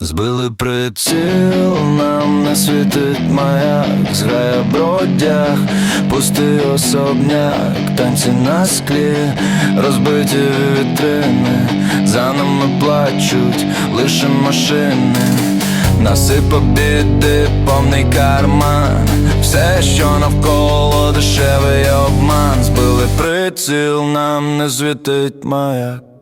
Збили приціл, нам не світить маяк, зграє бродяг, пустий особняк, танці на склі, розбиті вітрини, за нами плачуть лише машини, насипа біди, повний карман, все, що навколо дешевий обман, збили приціл, нам не світить маяк.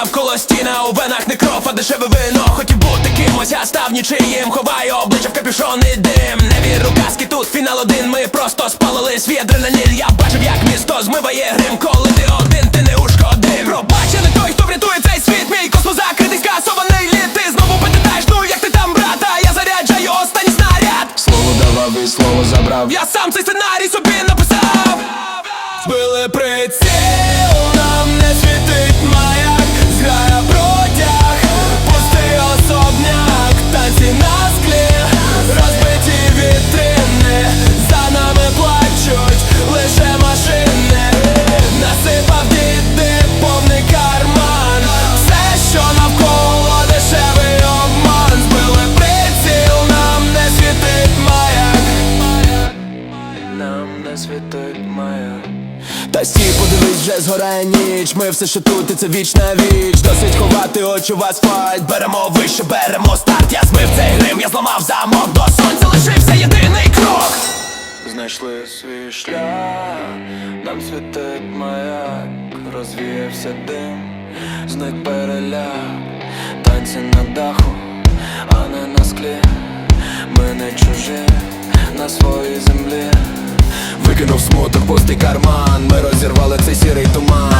Навколо стіна, у венах не кров, а дешеве вино. Хотів бути кимось, а став нічиїм. Ховаю обличчя в капюшон і дим. Не вірю казки, тут фінал один. Ми просто спалили свій адреналін. Я бачив, як місто змиває грим. Коли ти один, ти не ушкодив Пробач, я не той, хто врятує цей світ. Мій космос закритий, скасований літ. Ти знову питаєш, ну як ти там, брата? Я заряджаю останній снаряд. Слово давав і слово забрав. Я сам цей сценарій собі написав. Збили приціл, нам не світить Та стій, подивись, вже згорає ніч. Ми все ще тут, і це вічна віч. Досить ховати очі в асфальт. Беремо вище, беремо старт. Я змив цей грим, я зламав замок. До сонця лишився єдиний крок. Знайшли свій шлях, нам світить маяк, розвіявся дим, зник переляк, танці на даху, а не на склі. Ми не чужі на своїй землі. Викинув смуток, пустий карман. Ми розірвали цей сірий туман.